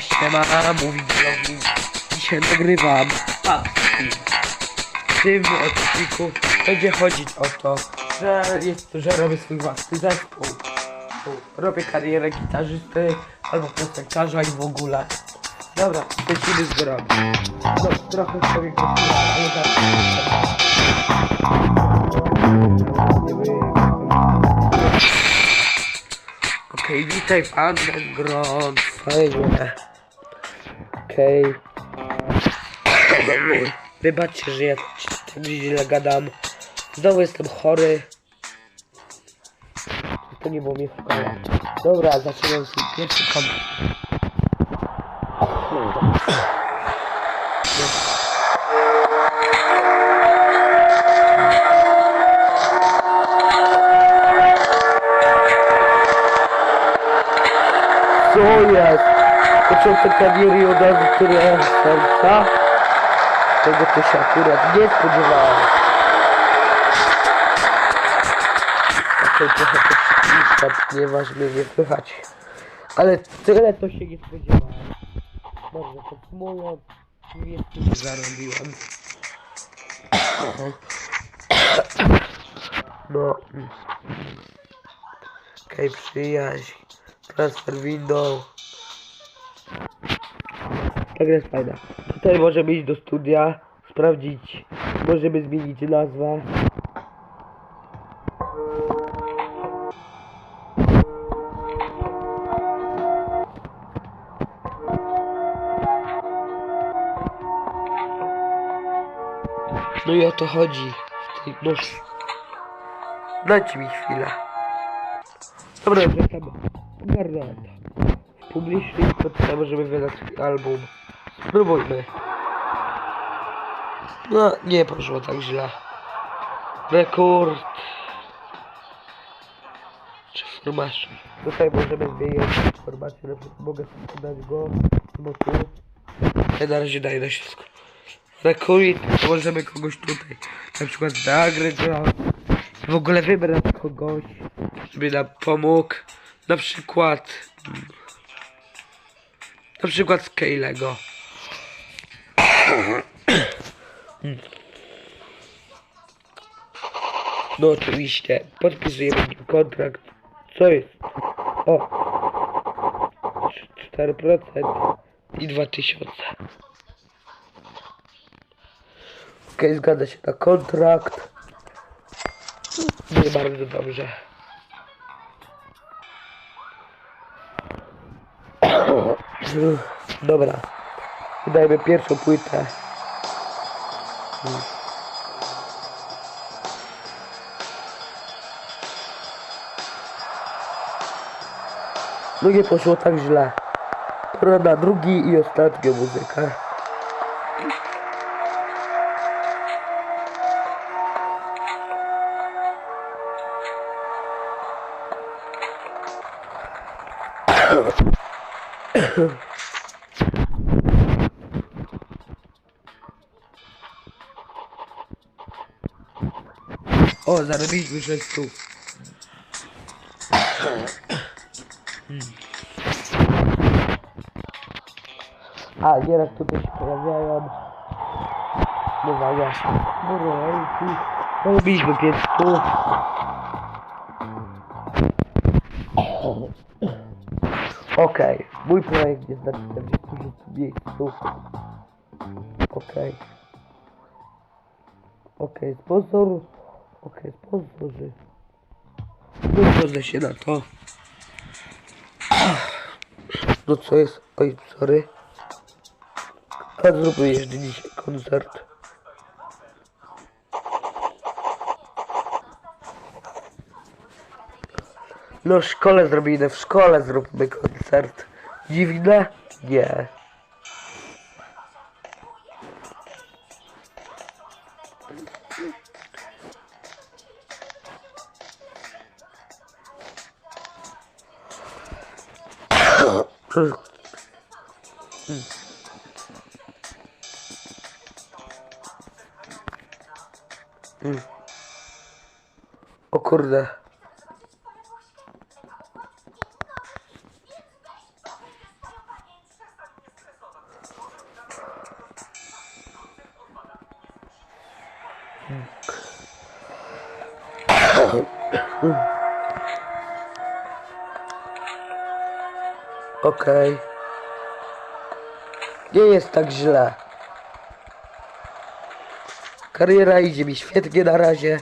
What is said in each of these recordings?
Siema, siema, mówi Blogin. Dzisiaj nagrywam paski. W tym odcinku będzie chodzić o to, że, jest, że robię swój własny zespół. Robię karierę gitarzysty albo piosenkarza i w ogóle. Dobra, lecimy z drogi. No, trochę sobie go ale tak. Okej, witaj w Underground, fajnie. Okej. Wybaczcie, że ja tak źle gadam. Znowu jestem chory. To nie było szkole. Dobra, zaczynam swój pierwszy konkurs. Początek kariery od razu który serca? Tego to się akurat nie spodziewałem. Okej, trochę to nieważne, nie słychać. Ale tyle to się nie spodziewałem. Dobrze, podsumując, nie zarobiłem. No. Okej, przyjaźń. Transfer window. Tak jest fajna. Tutaj możemy iść do studia, sprawdzić, możemy zmienić nazwę. No i o to chodzi. w tej- dajcie mi chwilę. Dobra, tam ogarnę to. Publicznie to możemy wydać album. Spróbujmy. No, nie poszło tak źle. Rekord. Czy formację? Tutaj możemy zmienić formację, na przykład mogę sobie dać go, no tu. Ja na razie daję na wszystko. Rekord, możemy kogoś tutaj, na przykład nagrać go. W ogóle wybrać kogoś, żeby nam pomógł. Na przykład... Na przykład Scalego. No oczywiście, podpisujemy kontrakt. Co jest? O! 4% i 2000. Okej, zgadza się na kontrakt. Nie bardzo dobrze. Dobra. Wydajmy pierwszą płytę. No nie poszło tak źle. Pora na drugi i ostatnią muzykę. O, zarobiliśmy 6 stów. A, nieraz tutaj się pojawiają. Uwaga. Borolki. Zarobiliśmy 5 stów. Okej, mój projekt jest na 46 miejscu. Okej. Okej, sponsor. Okej, sponsorzy. No zgodzę się na to. No co jest? Oj, sorry. A zróbmy jeszcze dzisiaj koncert. No w szkole zrobimy, w szkole zróbmy koncert. Dziwne? Nie. O kurde. Okej. Nie jest tak źle. Kariera idzie mi świetnie na razie.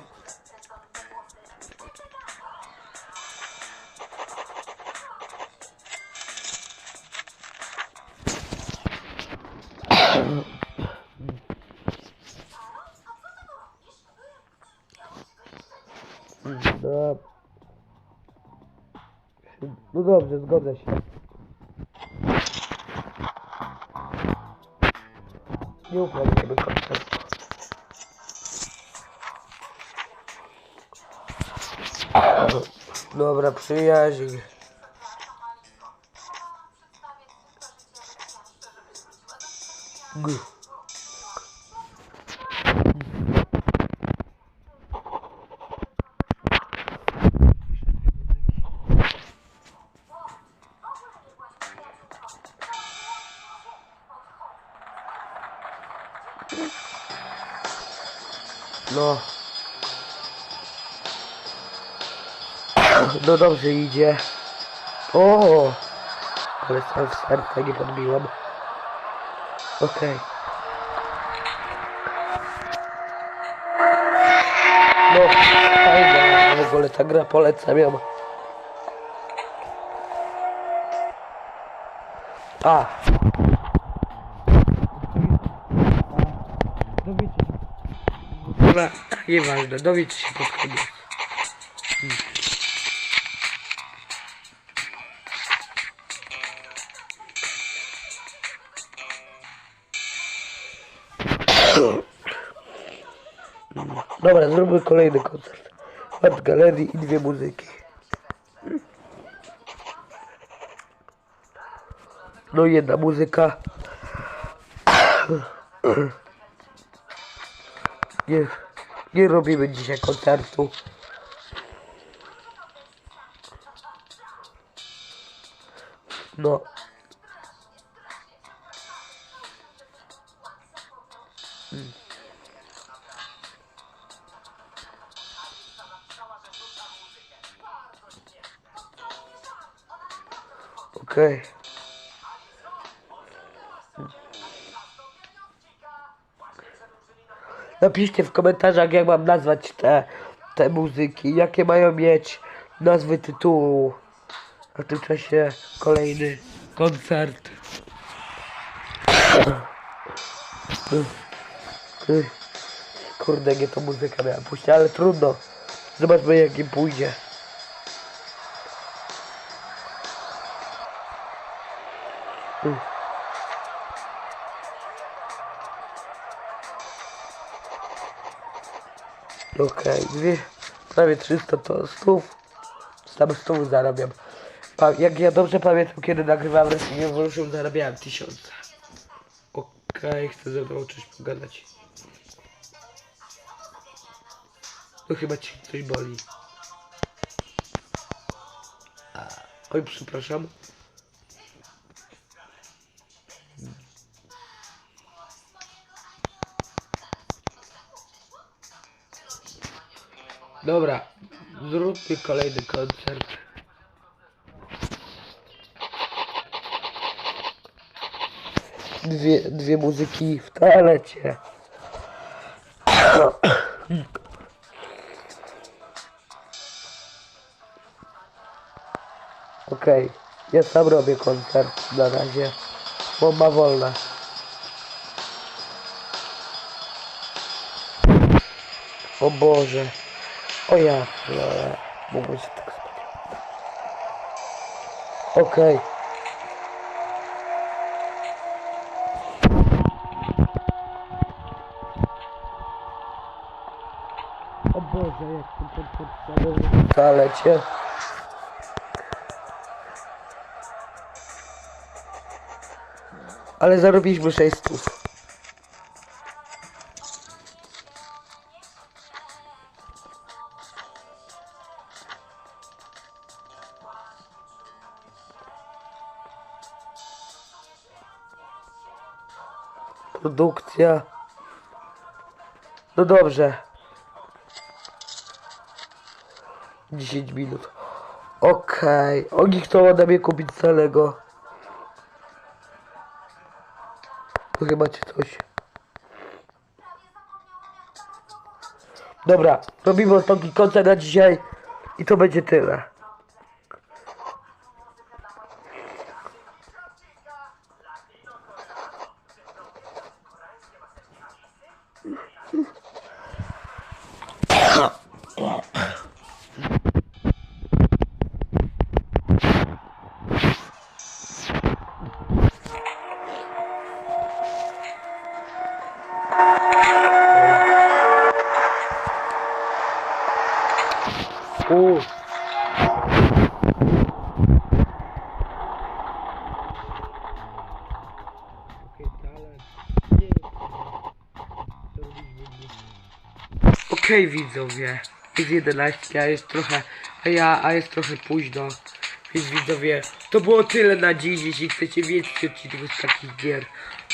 No dobrze, zgodzę się. Nie uplanujemy koncertu. Dobra, przyjaźń. G. No. No dobrze idzie. O! Ale sam serca nie podbiłam. Okej. No, fajna. W ogóle ta gra polecam ją. A. Dowiecie się. Dobra, nieważne, dowiecie się pod koniec. Dobra, zróbmy kolejny koncert. Art galerii i dwie muzyki. No i jedna muzyka. Nie, nie robimy dzisiaj koncertu. No. Okej. Napiszcie w komentarzach, jak mam nazwać te, te muzyki, jakie mają mieć nazwy tytułu. A w tym czasie kolejny koncert. Kurde, nie to muzyka miała puścić, ale trudno. Zobaczmy jak im pójdzie. Okej, dwie, prawie 300 to stów. Tam stów zarabiam. Pa, jak ja dobrze pamiętam, kiedy nagrywałem Wrestling Evolution, zarabiałem 1000. Okej, chcę ze mną czymś pogadać. To chyba ci coś boli. Oj, przepraszam. Dobra, zróbmy kolejny koncert. Dwie, dwie muzyki w toalecie. Okej, ja sam robię koncert na razie, bo ma wolna. O Boże. O ja. Mógłbym się tak spodziewać. Okej. O Boże, jak koncert w toalecie. Ale zarobiliśmy 600. produkcja. No dobrze. 10 minut. Okej. Okay. Oni chcą ode mnie kupić całego. Tu chyba czy coś. Dobra, robimy ostatni koncert na dzisiaj i to będzie tyle. Oh. Okej widzowie, jest 11, a jest trochę, a ja, a jest trochę późno. Więc widzowie, to było tyle na dziś, jeśli chcecie więcej odcinków z takich gier,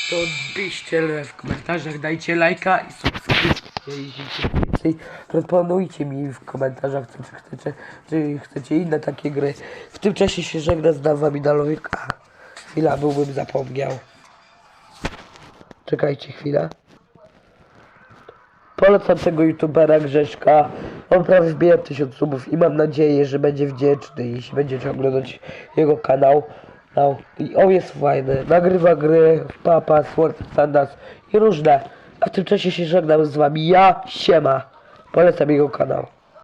to piszcie w komentarzach, dajcie lajka i subskrypcję, jeśli chcecie więcej, proponujcie mi w komentarzach, co, chcecie, czy chcecie inne takie gry. W tym czasie się żegna z wami Dalowik, a chwila, byłbym zapomniał. Czekajcie chwilę. Polecam tego youtubera Grzeszka. On prawie wbija 1000 subów i mam nadzieję, że będzie wdzięczny, jeśli będziecie oglądać jego kanał. No, I on jest fajny. Nagrywa gry Papa, Sword Standards i różne. A w tym czasie się żegnam z wami. Ja, siema. Polecam jego kanał.